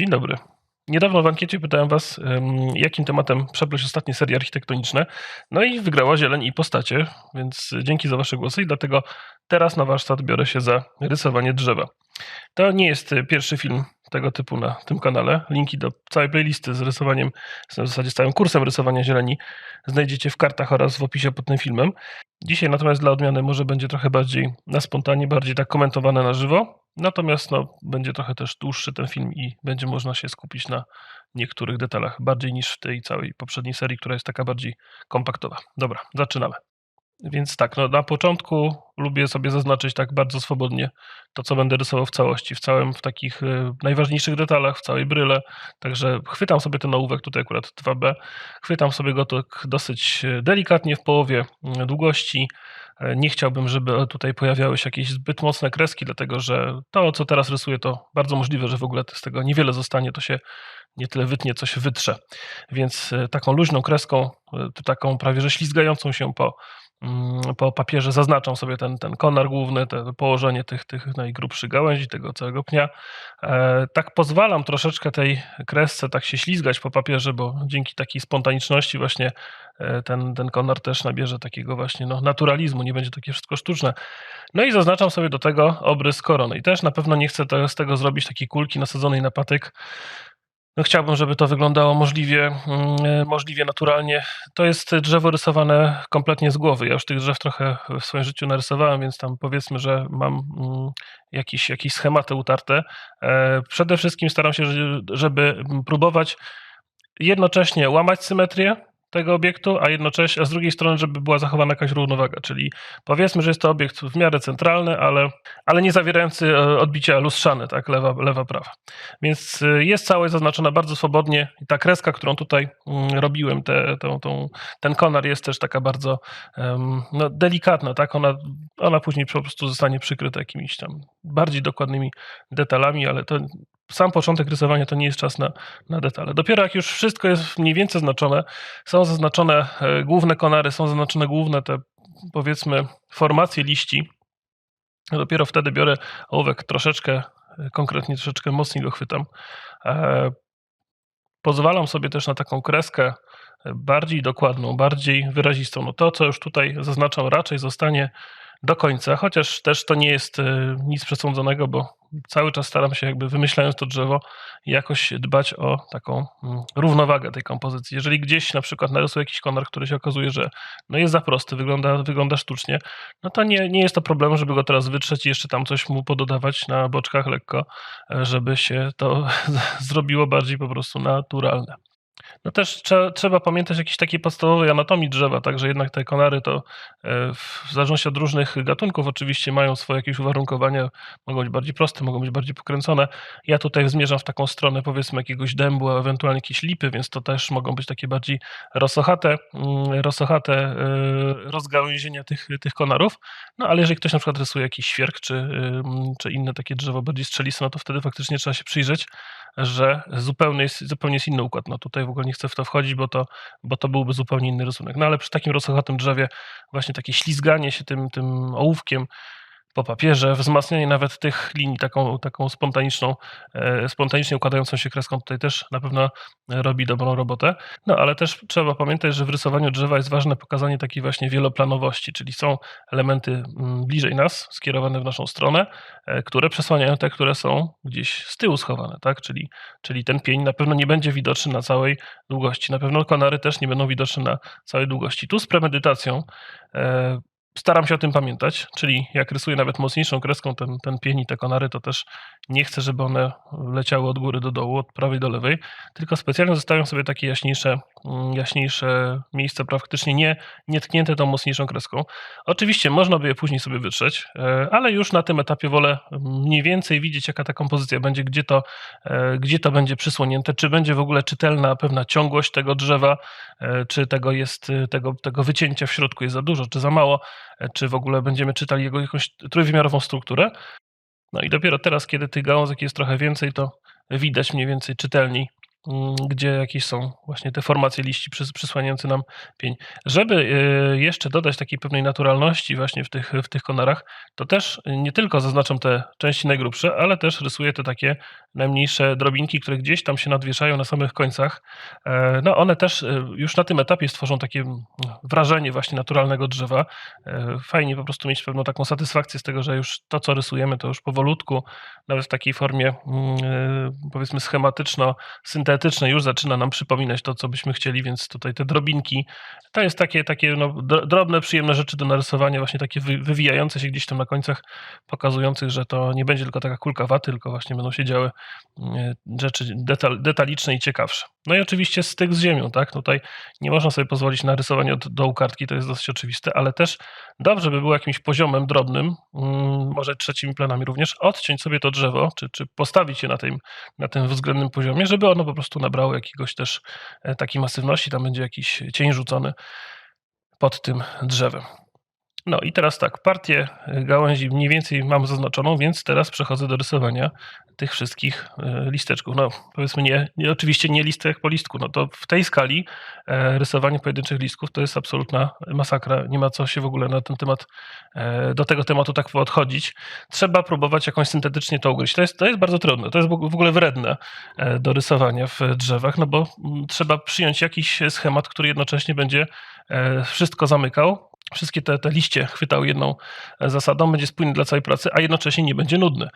Dzień dobry. Niedawno w ankiecie pytałem Was, jakim tematem przepleść ostatnie serie architektoniczne. No i wygrała zieleń i postacie, więc dzięki za Wasze głosy i dlatego teraz na warsztat biorę się za rysowanie drzewa. To nie jest pierwszy film tego typu na tym kanale. Linki do całej playlisty z rysowaniem, w zasadzie całym kursem rysowania zieleni znajdziecie w kartach oraz w opisie pod tym filmem. Dzisiaj natomiast dla odmiany może będzie trochę bardziej na spontanie, bardziej tak komentowane na żywo. Natomiast no, będzie trochę też dłuższy ten film i będzie można się skupić na niektórych detalach bardziej niż w tej całej poprzedniej serii, która jest taka bardziej kompaktowa. Dobra, zaczynamy. Więc tak, no na początku lubię sobie zaznaczyć tak bardzo swobodnie to, co będę rysował w całości, w całym, w takich y, najważniejszych detalach, w całej bryle. Także chwytam sobie ten ołówek, tutaj akurat 2B, chwytam sobie go tak dosyć y, delikatnie w połowie y, długości. Nie chciałbym, żeby tutaj pojawiały się jakieś zbyt mocne kreski, dlatego że to, co teraz rysuję, to bardzo możliwe, że w ogóle z tego niewiele zostanie, to się nie tyle wytnie, co się wytrze. Więc taką luźną kreską, taką prawie że ślizgającą się po, po papierze zaznaczam sobie ten, ten konar główny, te położenie tych, tych najgrubszych gałęzi, tego całego pnia. E, Tak pozwalam troszeczkę tej kresce tak się ślizgać po papierze, bo dzięki takiej spontaniczności właśnie e, ten, ten konar też nabierze takiego właśnie no, naturalizmu, nie będzie takie wszystko sztuczne. No i zaznaczam sobie do tego obrys korony. I też na pewno nie chcę z tego zrobić takiej kulki nasadzonej na patyk. No chciałbym, żeby to wyglądało możliwie, mm, możliwie naturalnie. To jest drzewo rysowane kompletnie z głowy. Ja już tych drzew trochę w swoim życiu narysowałem, więc tam powiedzmy, że mam mm, jakieś, jakieś schematy utarte. E, Przede wszystkim staram się, że- żeby próbować jednocześnie łamać symetrię tego obiektu, a jednocześnie, a z drugiej strony, żeby była zachowana jakaś równowaga, czyli powiedzmy, że jest to obiekt w miarę centralny, ale, ale nie zawierający e, odbicia lustrzane, tak, lewa, lewa, prawa. Więc y, jest całość zaznaczona bardzo swobodnie i ta kreska, którą tutaj mm, robiłem, te, tą, tą, ten konar jest też taka bardzo em, no, delikatna, tak, ona, ona później po prostu zostanie przykryta jakimiś tam bardziej dokładnymi detalami, ale to sam początek rysowania to nie jest czas na, na detale. Dopiero jak już wszystko jest mniej więcej znaczone, są zaznaczone e, główne konary, są zaznaczone główne te powiedzmy formacje liści, dopiero wtedy biorę ołówek troszeczkę, e, konkretnie troszeczkę mocniej go chwytam. E, Pozwalam sobie też na taką kreskę bardziej dokładną, bardziej wyrazistą. No to, co już tutaj zaznaczam, raczej zostanie do końca, chociaż też to nie jest e, nic przesądzonego, bo cały czas staram się jakby wymyślając to drzewo jakoś dbać o taką mm, równowagę tej kompozycji. Jeżeli gdzieś na przykład narysuję jakiś konar, który się okazuje, że no jest za prosty, wygląda, wygląda sztucznie, no to nie, nie jest to problem, żeby go teraz wytrzeć i jeszcze tam coś mu pododawać na boczkach lekko, e, żeby się to zrobiło bardziej po prostu naturalne. No też trze, trzeba pamiętać jakiejś takiej podstawowej anatomii drzewa, także jednak te konary to e, w zależności od różnych gatunków oczywiście mają swoje jakieś uwarunkowania, mogą być bardziej proste, mogą być bardziej pokręcone. Ja tutaj zmierzam w taką stronę powiedzmy jakiegoś dębu, a ewentualnie jakieś lipy, więc to też mogą być takie bardziej rosochate, mm, rosochate e, rozgałęzienia tych, tych konarów. No ale jeżeli ktoś na przykład rysuje jakiś świerk czy, ym, czy inne takie drzewo bardziej strzeliste, no to wtedy faktycznie trzeba się przyjrzeć, że zupełnie jest, zupełnie jest inny układ. No tutaj w ogóle nie chcę w to wchodzić, bo to, bo to byłby zupełnie inny rysunek. No ale przy takim rozsochatym drzewie właśnie takie ślizganie się tym, tym ołówkiem po papierze, wzmacnianie nawet tych linii taką, taką spontaniczną, e, spontanicznie układającą się kreską tutaj też na pewno robi dobrą robotę. No ale też trzeba pamiętać, że w rysowaniu drzewa jest ważne pokazanie takiej właśnie wieloplanowości, czyli są elementy mm, bliżej nas, skierowane w naszą stronę, e, które przesłaniają te, które są gdzieś z tyłu schowane, tak? Czyli, czyli ten pień na pewno nie będzie widoczny na całej długości. Na pewno konary też nie będą widoczne na całej długości. Tu z premedytacją e, staram się o tym pamiętać, czyli jak rysuję nawet mocniejszą kreską ten, ten pień i te konary, to też nie chcę, żeby one leciały od góry do dołu, od prawej do lewej, tylko specjalnie zostawiam sobie takie jaśniejsze, mm, jaśniejsze miejsce, praktycznie nie, nie tknięte tą mocniejszą kreską. Oczywiście można by je później sobie wytrzeć, e, ale już na tym etapie wolę mniej więcej widzieć, jaka ta kompozycja będzie, gdzie to, e, gdzie to będzie przysłonięte, czy będzie w ogóle czytelna pewna ciągłość tego drzewa, e, czy tego jest, tego, tego wycięcia w środku jest za dużo, czy za mało, czy w ogóle będziemy czytali jego jakąś trójwymiarową strukturę. No i dopiero teraz, kiedy tych gałązek jest trochę więcej, to widać mniej więcej czytelniej, gdzie jakieś są właśnie te formacje liści przys- przysłaniające nam pień. Żeby y, jeszcze dodać takiej pewnej naturalności właśnie w tych, w tych konarach, to też nie tylko zaznaczam te części najgrubsze, ale też rysuję te takie najmniejsze drobinki, które gdzieś tam się nadwieszają na samych końcach. E, No one też e, już na tym etapie stworzą takie mm, wrażenie właśnie naturalnego drzewa. E, Fajnie po prostu mieć pewną taką satysfakcję z tego, że już to, co rysujemy, to już powolutku, nawet w takiej formie mm, powiedzmy schematyczno-syntetycznej już zaczyna nam przypominać to, co byśmy chcieli, więc tutaj te drobinki, to jest takie, takie no, dro- drobne, przyjemne rzeczy do narysowania, właśnie takie wy- wywijające się gdzieś tam na końcach, pokazujących, że to nie będzie tylko taka kulka waty, tylko właśnie będą się działy mm, rzeczy detal, detaliczne i ciekawsze. No i oczywiście styk z ziemią, tak? Tutaj nie można sobie pozwolić na rysowanie od dołu kartki, to jest dosyć oczywiste, ale też dobrze by było jakimś poziomem drobnym, mm, może trzecimi planami również, odciąć sobie to drzewo, czy, czy postawić je na tym, na tym względnym poziomie, żeby ono po prostu nabrało jakiegoś też e, takiej masywności, tam będzie jakiś cień rzucony pod tym drzewem. No i teraz tak, partię gałęzi mniej więcej mam zaznaczoną, więc teraz przechodzę do rysowania tych wszystkich e, listeczków. No powiedzmy nie, nie oczywiście nie listek po listku, no to w tej skali e, rysowanie pojedynczych listków to jest absolutna masakra. Nie ma co się w ogóle na ten temat, e, do tego tematu tak podchodzić. Trzeba próbować jakąś syntetycznie to ugryźć. To jest, to jest bardzo trudne, to jest w ogóle wredne e, do rysowania w drzewach, no bo mm, trzeba przyjąć jakiś schemat, który jednocześnie będzie e, wszystko zamykał, wszystkie te, te liście chwytał jedną e, zasadą, będzie spójny dla całej pracy, a jednocześnie nie będzie nudny.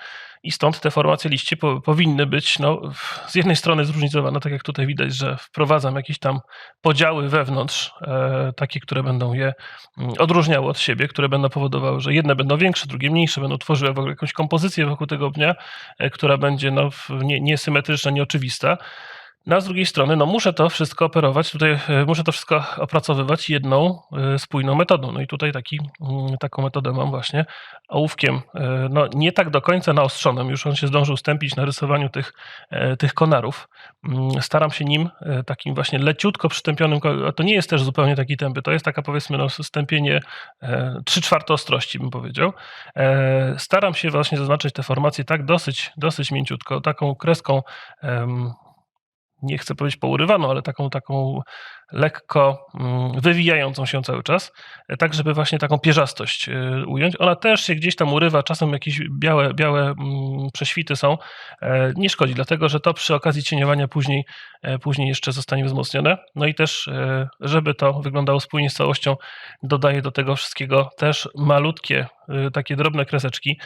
I stąd te formacje liście po, powinny być no, z jednej strony zróżnicowane, tak jak tutaj widać, że wprowadzam jakieś tam podziały wewnątrz, e, takie, które będą je mm, odróżniały od siebie, które będą powodowały, że jedne będą większe, drugie mniejsze, będą tworzyły w ogóle jakąś kompozycję wokół tego pnia, e, która będzie no, w- nie, niesymetryczna, nieoczywista. No, a z drugiej strony, no muszę to wszystko operować, tutaj e, muszę to wszystko opracowywać jedną e, spójną metodą. No i tutaj taki, mm, taką metodę mam właśnie ołówkiem, e, no nie tak do końca naostrzonym, już on się zdążył stępić na rysowaniu tych, tych konarów. Mm, Staram się nim takim właśnie leciutko przytępionym, ko- a to nie jest też zupełnie taki tępy, to jest taka powiedzmy no, stępienie 3 czwarte ostrości bym powiedział. Staram się właśnie zaznaczyć te formacje tak dosyć, dosyć mięciutko, taką kreską nie chcę powiedzieć pourywaną, ale taką, taką lekko mm, wywijającą się cały czas, e, tak żeby właśnie taką pierzastość e, ująć. Ona też się gdzieś tam urywa, czasem jakieś białe, białe mm, prześwity są. E, Nie szkodzi, dlatego że to przy okazji cieniowania później, później jeszcze zostanie wzmocnione. No i też, żeby to wyglądało spójnie z całością, dodaję do tego wszystkiego też malutkie, takie drobne kreseczki.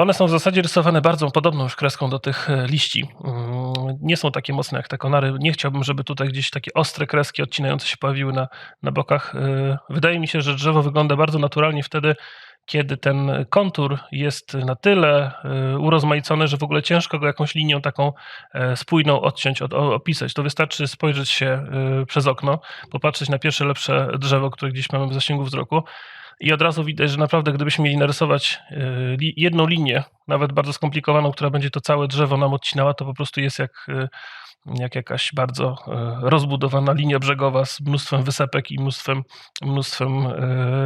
One są w zasadzie rysowane bardzo podobną już kreską do tych e, liści. Mm, Nie są takie mocne jak te konary. Nie chciałbym, żeby tutaj gdzieś takie ostre kreski odcinające się pojawiły na, na bokach. E, Wydaje mi się, że drzewo wygląda bardzo naturalnie wtedy, kiedy ten kontur jest na tyle e, urozmaicony, że w ogóle ciężko go jakąś linią taką spójną odciąć, opisać. To wystarczy spojrzeć się przez okno, popatrzeć na pierwsze lepsze drzewo, które gdzieś mamy w zasięgu wzroku i od razu widać, że naprawdę gdybyśmy mieli narysować e, jedną linię, nawet bardzo skomplikowaną, która będzie to całe drzewo nam odcinała, to po prostu jest jak, e, jak jakaś bardzo e, rozbudowana linia brzegowa z mnóstwem wysepek i mnóstwem, mnóstwem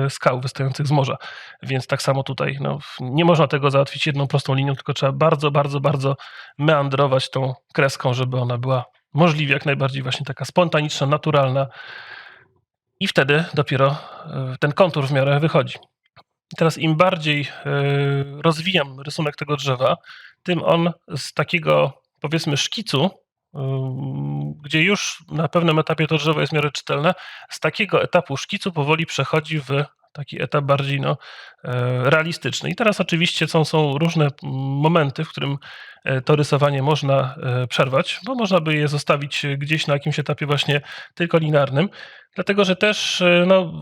skał wystających z morza. Więc tak samo tutaj no, nie można tego załatwić jedną prostą linią, tylko trzeba bardzo, bardzo, bardzo meandrować tą kreską, żeby ona była możliwie jak najbardziej właśnie taka spontaniczna, naturalna, i wtedy dopiero e, ten kontur w miarę wychodzi. Teraz im bardziej e, rozwijam rysunek tego drzewa, tym on z takiego powiedzmy szkicu, ym, gdzie już na pewnym etapie to drzewo jest w miarę czytelne, z takiego etapu szkicu powoli przechodzi w taki etap bardziej no, e, realistyczny. I teraz oczywiście są, są różne mm, momenty, w którym e, to rysowanie można e, przerwać, bo można by je zostawić e, gdzieś na jakimś etapie właśnie tylko linearnym, dlatego że też e, no,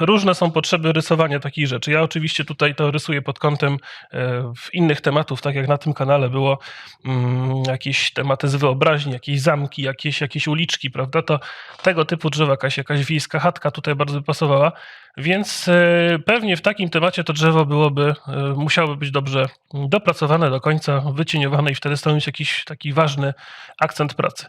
różne są potrzeby rysowania takich rzeczy. Ja oczywiście tutaj to rysuję pod kątem e, innych tematów, tak jak na tym kanale było mm, jakieś tematy z wyobraźni, jakieś zamki, jakieś, jakieś uliczki, prawda? To tego typu drzewa, jakaś, jakaś wiejska chatka tutaj bardzo by pasowała, więc e, pewnie w takim temacie to drzewo byłoby, e, musiałoby być dobrze dopracowane do końca, wycieniowane i wtedy stanowić jakiś taki ważny akcent pracy.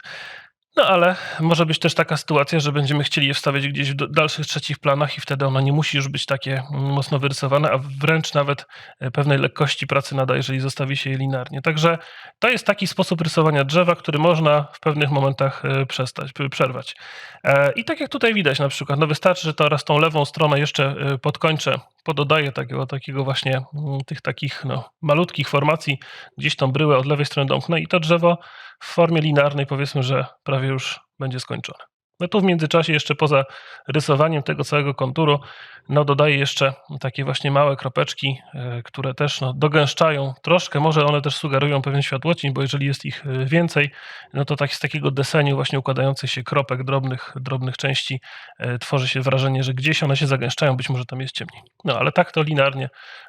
No ale może być też taka sytuacja, że będziemy chcieli je wstawiać gdzieś w dalszych, trzecich planach i wtedy ono nie musi już być takie, mm, mocno wyrysowane, a wręcz nawet, e, pewnej lekkości pracy nada, jeżeli zostawi się je linearnie. Także to jest taki sposób rysowania drzewa, który można w pewnych momentach, e, przestać przerwać. E, I tak jak tutaj widać na przykład, no wystarczy, że teraz tą lewą stronę jeszcze, podkończę, pododaję takiego takiego właśnie, mm, tych takich, no, malutkich formacji, gdzieś tą bryłę od lewej strony domknę i to drzewo w formie linearnej powiedzmy, że prawie już będzie skończone. No tu w międzyczasie jeszcze poza rysowaniem tego całego konturu, no dodaję jeszcze takie właśnie małe kropeczki, e, które też, no, dogęszczają troszkę, może one też sugerują pewien światłocień, bo jeżeli jest ich, e, więcej, no to tak z takiego deseniu właśnie układających się kropek, drobnych drobnych części, e, tworzy się wrażenie, że gdzieś one się zagęszczają, być może tam jest ciemniej. No ale tak to linearnie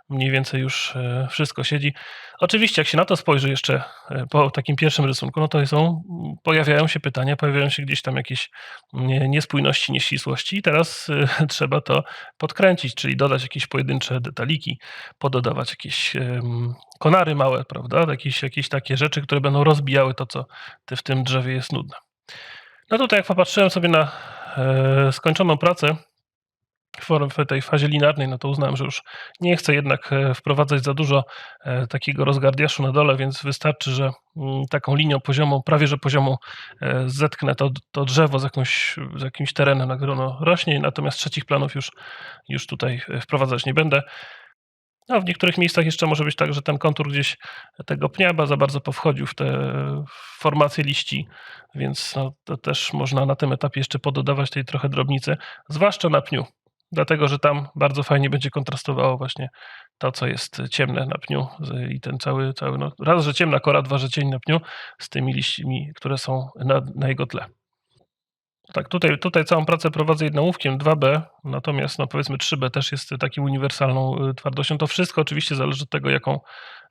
mniej więcej już, wszystko siedzi. Oczywiście jak się na to spojrzy jeszcze, po takim pierwszym rysunku, no to są pojawiają się pytania, pojawiają się gdzieś tam jakieś niespójności, nieścisłości i teraz, e, trzeba to podkręcić, czyli dodać jakieś pojedyncze detaliki, pododawać jakieś, konary małe, prawda, jakieś jakieś takie rzeczy, które będą rozbijały to, co w tym drzewie jest nudne. No tutaj jak popatrzyłem sobie na, e, skończoną pracę w tej fazie linearnej, no to uznałem, że już nie chcę jednak, e, wprowadzać za dużo, e, takiego rozgardiaszu na dole, więc wystarczy, że, mm, taką linią poziomą, prawie że poziomą, e, zetknę to to drzewo z jakąś z jakimś terenem, na którym ono rośnie, natomiast trzecich planów już już tutaj, wprowadzać nie będę. No, w niektórych miejscach jeszcze może być tak, że ten kontur gdzieś tego pnia za bardzo powchodził w te formacje liści, więc no, to też można na tym etapie jeszcze pododawać tej trochę drobnicy, zwłaszcza na pniu. Dlatego, że tam bardzo fajnie będzie kontrastowało właśnie to, co jest ciemne na pniu i ten cały cały, no, raz, że ciemna kora, dwa, że cień na pniu z tymi liśćmi, które są na na jego tle. Tak, tutaj tutaj całą pracę prowadzę jednoołówkiem 2B, natomiast, no, powiedzmy 3B też jest takim uniwersalną, y, twardością. To wszystko oczywiście zależy od tego, jaką,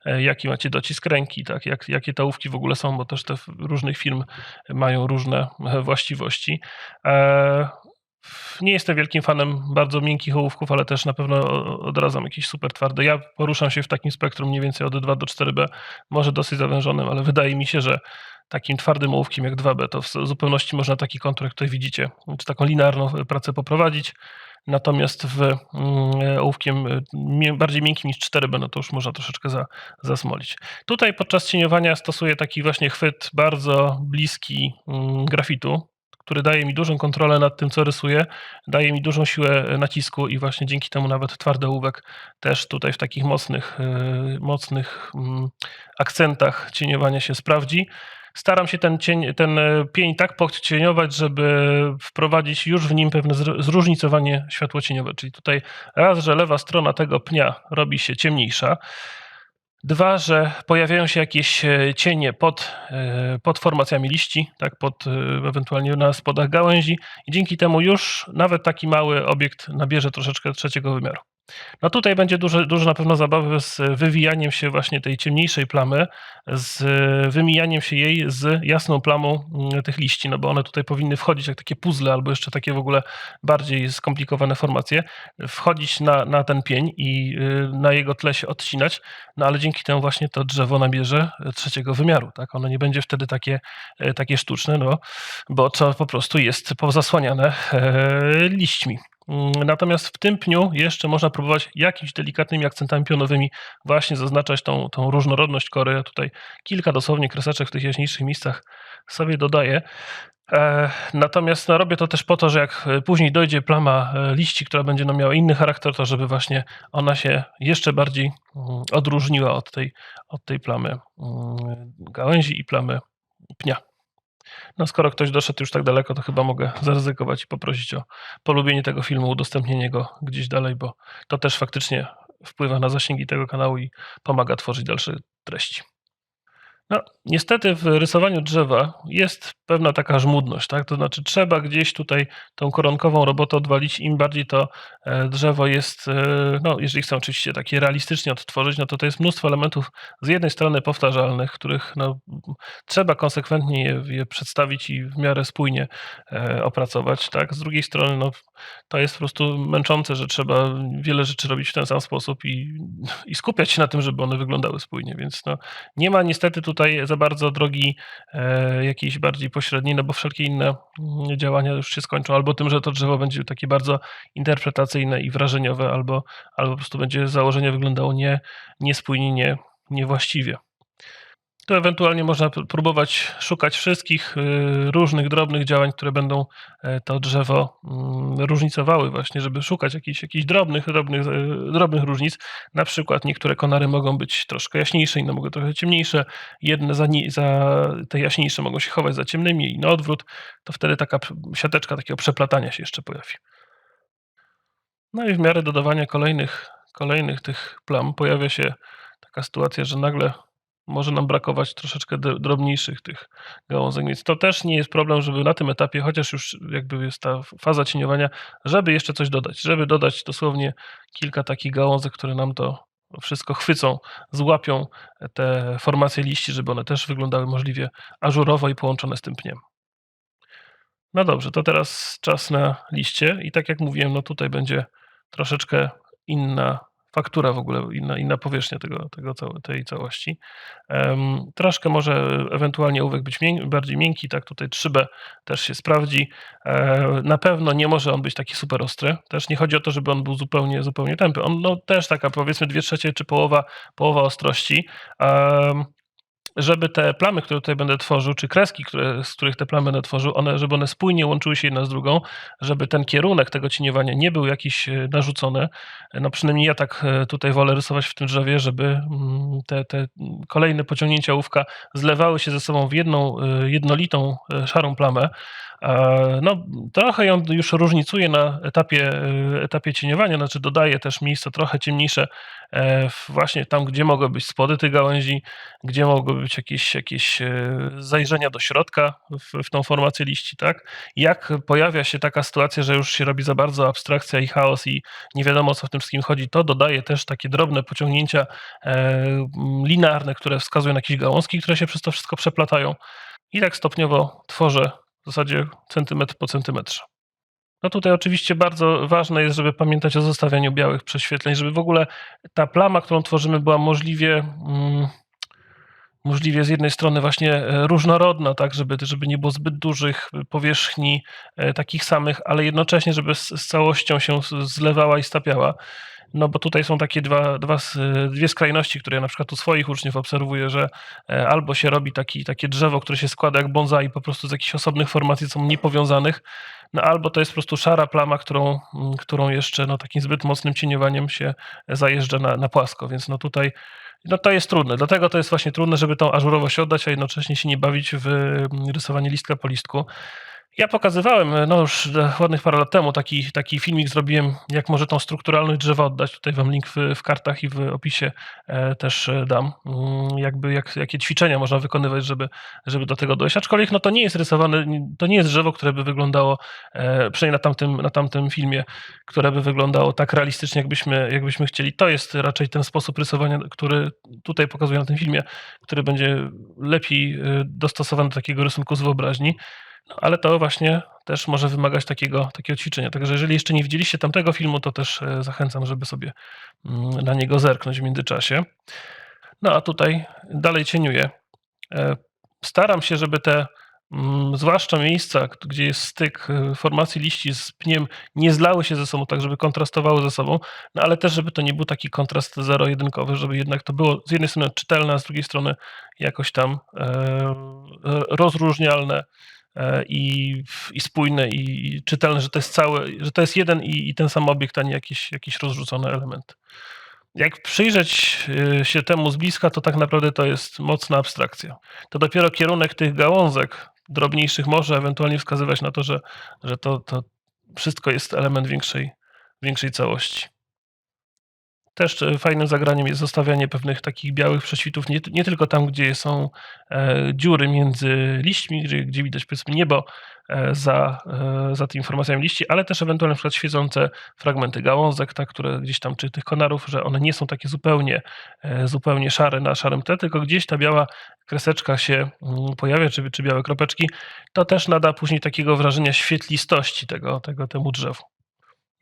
e, jaki macie docisk ręki, tak, jak jakie te ołówki w ogóle są, bo też te różnych firm mają różne, e, właściwości. E, nie jestem wielkim fanem bardzo miękkich ołówków, ale też na pewno odradzam jakieś super twarde. Ja poruszam się w takim spektrum mniej więcej od 2 do 4B, może dosyć zawężonym, ale wydaje mi się, że takim twardym ołówkiem jak 2B to w zupełności można taki kontur, jak tutaj widzicie, czy taką linearną, e, pracę poprowadzić. Natomiast w, mm, ołówkiem, e, bardziej miękkim niż 4B, no to już można troszeczkę za zasmolić. Tutaj podczas cieniowania stosuję taki właśnie chwyt bardzo bliski, mm, grafitu, który daje mi dużą kontrolę nad tym, co rysuję, daje mi dużą siłę, e, nacisku i właśnie dzięki temu nawet twardy ołówek też tutaj w takich mocnych, e, mocnych, mm, akcentach cieniowania się sprawdzi. Staram się ten cień ten, e, pień tak podcieniować, żeby wprowadzić już w nim pewne zr zróżnicowanie światłocieniowe, czyli tutaj raz, że lewa strona tego pnia robi się ciemniejsza, dwa, że pojawiają się jakieś, e, cienie pod, e, pod formacjami liści, tak, pod, ewentualnie na spodach gałęzi i dzięki temu już nawet taki mały obiekt nabierze troszeczkę trzeciego wymiaru. No tutaj będzie duży dużo na pewno zabawy z wywijaniem się właśnie tej ciemniejszej plamy, z wymijaniem się jej z jasną plamą, mm, tych liści, no bo one tutaj powinny wchodzić jak takie puzzle albo jeszcze takie w ogóle bardziej skomplikowane formacje, wchodzić na na ten pień i, y, na jego tle się odcinać, no ale dzięki temu właśnie to drzewo nabierze trzeciego wymiaru, tak. Ono nie będzie wtedy takie, e, takie sztuczne, no bo to po prostu jest pozasłaniane, e, liśćmi. Mm, natomiast w tym pniu jeszcze można próbować jakimiś delikatnymi akcentami pionowymi właśnie zaznaczać tą tą różnorodność kory. Ja tutaj kilka dosłownie kreseczek w tych jaśniejszych miejscach sobie dodaję. E, natomiast, no, robię to też po to, że jak, e, później dojdzie plama, e, liści, która będzie, no, miała inny charakter, to żeby właśnie ona się jeszcze bardziej, mm, odróżniła od tej od tej plamy, mm, gałęzi i plamy pnia. No, skoro ktoś doszedł już tak daleko, to chyba mogę zaryzykować i poprosić o polubienie tego filmu, udostępnienie go gdzieś dalej, bo to też faktycznie wpływa na zasięgi tego kanału i pomaga tworzyć dalsze treści. No, niestety w rysowaniu drzewa jest pewna taka żmudność, tak, to znaczy trzeba gdzieś tutaj tą koronkową robotę odwalić, im bardziej to, e, drzewo jest, e, no, jeżeli chcę oczywiście takie realistycznie odtworzyć, no to to jest mnóstwo elementów z jednej strony powtarzalnych, których, no, trzeba konsekwentnie je je przedstawić i w miarę spójnie, e, opracować, tak. Z drugiej strony, no, to jest po prostu męczące, że trzeba wiele rzeczy robić w ten sam sposób i i skupiać się na tym, żeby one wyglądały spójnie, więc, no, nie ma niestety tutaj tutaj za bardzo drogi e, jakiś bardziej pośredni, no bo wszelkie inne mm, działania już się skończą albo tym, że to drzewo będzie takie bardzo interpretacyjne i wrażeniowe, albo, albo po prostu będzie założenie wyglądało nie, niespójnie, nie, niewłaściwie to ewentualnie można próbować szukać wszystkich y, różnych drobnych działań, które będą e, to drzewo mm, różnicowały właśnie, żeby szukać jakichś, jakichś drobnych, drobnych, e, drobnych różnic. Na przykład niektóre konary mogą być troszkę jaśniejsze, inne mogą trochę ciemniejsze. Jedne za, za te jaśniejsze mogą się chować za ciemnymi i na odwrót. To wtedy taka siateczka takiego przeplatania się jeszcze pojawi. No i w miarę dodawania kolejnych, kolejnych tych plam pojawia się taka sytuacja, że nagle może nam brakować troszeczkę drobniejszych tych gałązek, więc to też nie jest problem, żeby na tym etapie, chociaż już jakby jest ta faza cieniowania, żeby jeszcze coś dodać, żeby dodać dosłownie kilka takich gałązek, które nam to wszystko chwycą, złapią te formacje liści, żeby one też wyglądały możliwie ażurowo i połączone z tym pniem. No dobrze, to teraz czas na liście i tak jak mówiłem, no tutaj będzie troszeczkę inna faktura w ogóle, inna, inna powierzchnia tego, tego tej całości. Um, troszkę może ewentualnie ołówek być mięk, bardziej miękki, tak tutaj 3B też się sprawdzi. E, na pewno nie może on być taki super ostry. Też nie chodzi o to, żeby on był zupełnie, zupełnie tępy. On no, też taka powiedzmy dwie trzecie czy połowa, połowa ostrości. Um, żeby te plamy, które tutaj będę tworzył, czy kreski, które, z których te plamy będę tworzył, one, żeby one spójnie łączyły się jedna z drugą, żeby ten kierunek tego cieniowania nie był jakiś e, narzucony. No przynajmniej ja tak e, tutaj wolę rysować w tym drzewie, żeby mm, te, te kolejne pociągnięcia łówka zlewały się ze sobą w jedną e, jednolitą szarą plamę, no, trochę ją już różnicuje na etapie, etapie cieniowania, znaczy dodaje też miejsca trochę ciemniejsze e, właśnie tam, gdzie mogą być spody tych gałęzi, gdzie mogą być jakieś, jakieś e, zajrzenia do środka w, w tą formację liści, tak? Jak pojawia się taka sytuacja, że już się robi za bardzo abstrakcja i chaos i nie wiadomo o co w tym wszystkim chodzi, to dodaje też takie drobne pociągnięcia e, linearne, które wskazują na jakieś gałązki, które się przez to wszystko przeplatają i tak stopniowo tworzę w zasadzie centymetr po centymetrze. No tutaj oczywiście bardzo ważne jest, żeby pamiętać o zostawianiu białych prześwietleń, żeby w ogóle ta plama, którą tworzymy, była możliwie, mm, możliwie z jednej strony właśnie e, różnorodna, tak, żeby, żeby nie było zbyt dużych powierzchni e, takich samych, ale jednocześnie, żeby z, z całością się zlewała i stapiała. No bo tutaj są takie dwa, dwa, dwie skrajności, które ja na przykład u swoich uczniów obserwuję, że e, albo się robi taki, takie drzewo, które się składa jak bonsai po prostu z jakichś osobnych formacji, są niepowiązanych, no albo to jest po prostu szara plama, którą, mm, którą jeszcze no, takim zbyt mocnym cieniowaniem się zajeżdża na, na płasko, więc no tutaj no to jest trudne. Dlatego to jest właśnie trudne, żeby tą ażurowość oddać, a jednocześnie się nie bawić w mm, rysowanie listka po listku. Ja pokazywałem, no już ładnych parę lat temu, taki, taki filmik zrobiłem, jak może tą strukturalność drzewa oddać. Tutaj wam link w, w kartach i w opisie e, też e, dam. Mm, jakby jak, jakie ćwiczenia można wykonywać, żeby, żeby do tego dojść. Aczkolwiek no, to nie jest rysowane, to nie jest drzewo, które by wyglądało, e, przynajmniej na tamtym, na tamtym filmie, które by wyglądało tak realistycznie, jakbyśmy, jakbyśmy chcieli. To jest raczej ten sposób rysowania, który tutaj pokazuję na tym filmie, który będzie lepiej dostosowany do takiego rysunku z wyobraźni. No, ale to właśnie też może wymagać takiego, takiego ćwiczenia. Także jeżeli jeszcze nie widzieliście tamtego filmu, to też e, zachęcam, żeby sobie mm, na niego zerknąć w międzyczasie. No a tutaj dalej cieniuję. E, staram się, żeby te mm, zwłaszcza miejsca, gdzie jest styk e, formacji liści z pniem, nie zlały się ze sobą, tak żeby kontrastowały ze sobą, no ale też, żeby to nie był taki kontrast zero-jedynkowy, żeby jednak to było z jednej strony czytelne, a z drugiej strony jakoś tam rozróżnialne E, i, i spójne i czytelne, że to jest cały, że to jest jeden i, i ten sam obiekt, a nie jakiś, jakiś rozrzucony element. Jak przyjrzeć e, się temu z bliska, to tak naprawdę to jest mocna abstrakcja. To dopiero kierunek tych gałązek drobniejszych może ewentualnie wskazywać na to, że, że to, to wszystko jest element większej, większej całości. Też e, fajnym zagraniem jest zostawianie pewnych takich białych prześwitów, nie, nie tylko tam, gdzie są e, dziury między liśćmi, gdzie, gdzie widać powiedzmy niebo e, za, e, za tymi informacjami liści, ale też ewentualnie na przykład świecące fragmenty gałązek, tak, które gdzieś tam, czy tych konarów, że one nie są takie zupełnie, e, zupełnie szare na szarym tle, tylko gdzieś ta biała kreseczka się mm, pojawia, czy, czy białe kropeczki, to też nada później takiego wrażenia świetlistości tego, tego temu drzewu.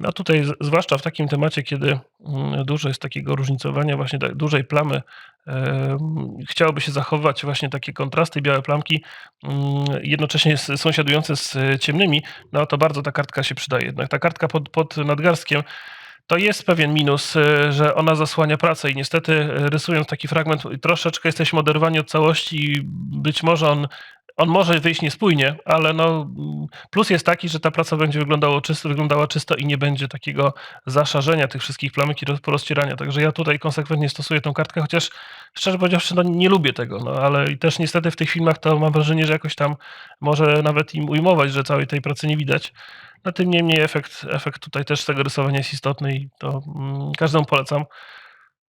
No tutaj, z- zwłaszcza w takim temacie, kiedy mm, dużo jest takiego różnicowania, właśnie dużej plamy, chciałoby się zachować właśnie takie kontrasty, białe plamki, mm, jednocześnie sąsiadujące z e, ciemnymi, no to bardzo ta kartka się przydaje. Jednak ta kartka pod, pod nadgarstkiem to jest pewien minus, e, że ona zasłania pracę i niestety e, rysując taki fragment troszeczkę jesteśmy oderwani od całości i być może on, on może wyjść niespójnie, ale no, plus jest taki, że ta praca będzie wyglądała czysto, wyglądała czysto i nie będzie takiego zaszarzenia tych wszystkich plamek i roz- porozcierania. Także ja tutaj konsekwentnie stosuję tą kartkę, chociaż szczerze powiedziawszy no, nie lubię tego, no, ale też niestety w tych filmach to mam wrażenie, że jakoś tam może nawet im ujmować, że całej tej pracy nie widać. No tym niemniej efekt, efekt tutaj też tego rysowania jest istotny i to mm, każdemu polecam,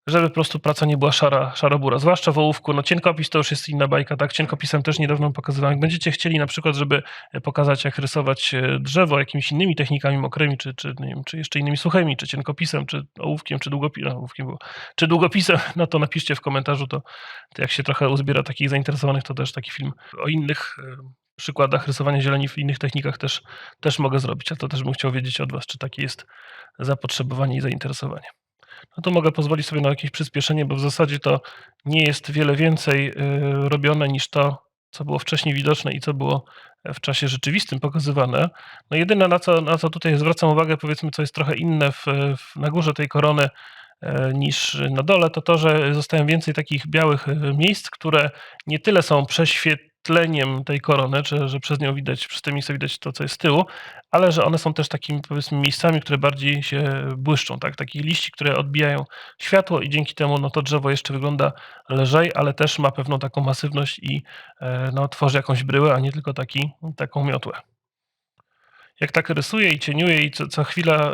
żeby po prostu praca nie była szara, szarobura. Zwłaszcza w ołówku. No cienkopis to już jest inna bajka, tak? Cienkopisem też niedawno pokazywałem. Jak będziecie chcieli na przykład, żeby pokazać jak rysować e, drzewo jakimiś innymi technikami mokrymi, czy, czy, nie wiem, czy jeszcze innymi suchymi, czy cienkopисem, czy ołówkiem, czy długopisem, ołówkiem było, czy długopisem, no to napiszcie w komentarzu, to, to jak się trochę uzbiera takich zainteresowanych, to też taki film o innych e, przykładach rysowania zieleni w innych technikach też, też mogę zrobić, a to też bym chciał wiedzieć od Was, czy takie jest zapotrzebowanie i zainteresowanie. No to mogę pozwolić sobie na jakieś przyspieszenie, bo w zasadzie to nie jest wiele więcej y, robione niż to, co było wcześniej widoczne i co było w czasie rzeczywistym pokazywane. No jedyne, na co, na co tutaj zwracam uwagę, powiedzmy, co jest trochę inne w, w, na górze tej korony e, niż na dole, to to, że zostają więcej takich białych e, miejsc, które nie tyle są prześwietleniem tej korony, czy że przez nią widać, przez te miejsca widać to, co jest z tyłu, ale że one są też takimi, powiedzmy, miejscami, które bardziej się błyszczą, tak? Takich liści, które odbijają światło i dzięki temu no, to drzewo jeszcze wygląda lżej, ale też ma pewną taką masywność i e, no, tworzy jakąś bryłę, a nie tylko taki, taką miotłę. Jak tak rysuję i cieniuję i co, co chwila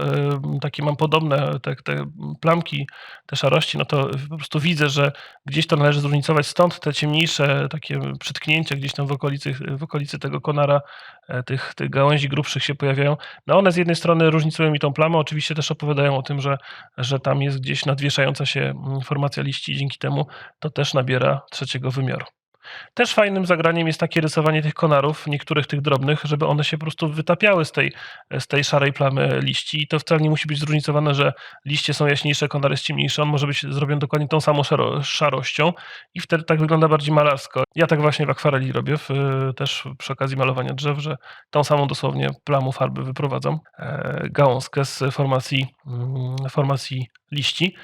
takie mam podobne te, te plamki, te szarości, no to po prostu widzę, że gdzieś to należy zróżnicować, stąd te ciemniejsze takie przytknięcia gdzieś tam w okolicy, w okolicy tego konara, e, tych, tych gałęzi grubszych się pojawiają. No one z jednej strony różnicują mi tą plamę, oczywiście też opowiadają o tym, że, że tam jest gdzieś nadwieszająca się mm, formacja liści i dzięki temu to też nabiera trzeciego wymiaru. Też fajnym zagraniem jest takie rysowanie tych konarów, niektórych tych drobnych, żeby one się po prostu wytapiały z tej, z tej szarej plamy liści. I to wcale nie musi być zróżnicowane, że liście są jaśniejsze, konar jest ciemniejszy. On może być zrobiony dokładnie tą samą szaro, szarością i wtedy tak wygląda bardziej malarsko. Ja tak właśnie w akwareli robię, w, też przy okazji malowania drzew, że tą samą dosłownie plamą farby wyprowadzam e, gałązkę z formacji, mm, formacji liści.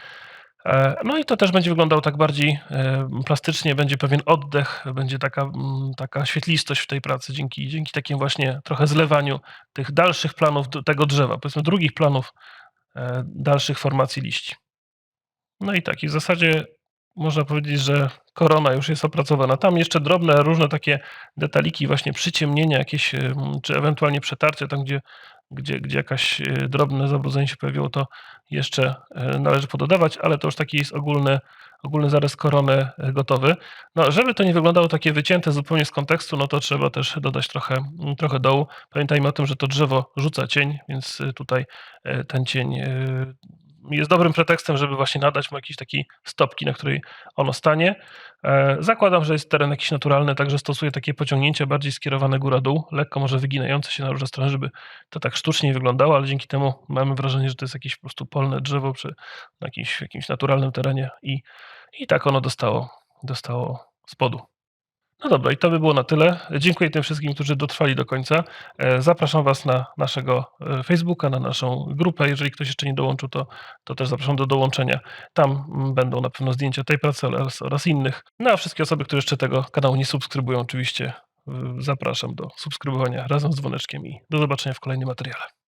E, No i to też będzie wyglądało tak bardziej e, plastycznie, będzie pewien oddech, będzie taka, taka świetlistość w tej pracy dzięki, dzięki takim właśnie trochę zlewaniu tych dalszych planów tego drzewa, powiedzmy drugich planów e, dalszych formacji liści. No i tak, i w zasadzie można powiedzieć, że korona już jest opracowana. Tam jeszcze drobne, różne takie detaliki, właśnie przyciemnienia jakieś, czy ewentualnie przetarcie, tam gdzie, gdzie, gdzie jakaś e, drobne zabrudzenie się pojawiło, to jeszcze e, należy pododawać, ale to już taki jest ogólny, ogólny zarys korony e, gotowy. No, żeby to nie wyglądało takie wycięte zupełnie z kontekstu, no to trzeba też dodać trochę, mm, trochę dołu. Pamiętajmy o tym, że to drzewo rzuca cień, więc tutaj ten cień jest dobrym pretekstem, żeby właśnie nadać mu jakiejś takiej stopki, na której ono stanie. E, Zakładam, że jest teren jakiś naturalny, także stosuję takie pociągnięcie bardziej skierowane góra-dół, lekko może wyginające się na różne strony, żeby to tak sztucznie wyglądało, ale dzięki temu mamy wrażenie, że to jest jakieś po prostu polne drzewo przy jakimś, jakimś naturalnym terenie i, i tak ono dostało, dostało spodu. No dobra, i to by było na tyle. Dziękuję tym wszystkim, którzy dotrwali do końca. E, Zapraszam Was na naszego e, Facebooka, na naszą grupę. Jeżeli ktoś jeszcze nie dołączył, to, to też zapraszam do dołączenia. Tam mm, będą na pewno zdjęcia tej pracy oraz, oraz innych. No a wszystkie osoby, które jeszcze tego kanału nie subskrybują, oczywiście zapraszam do subskrybowania razem z dzwoneczkiem i do zobaczenia w kolejnym materiale.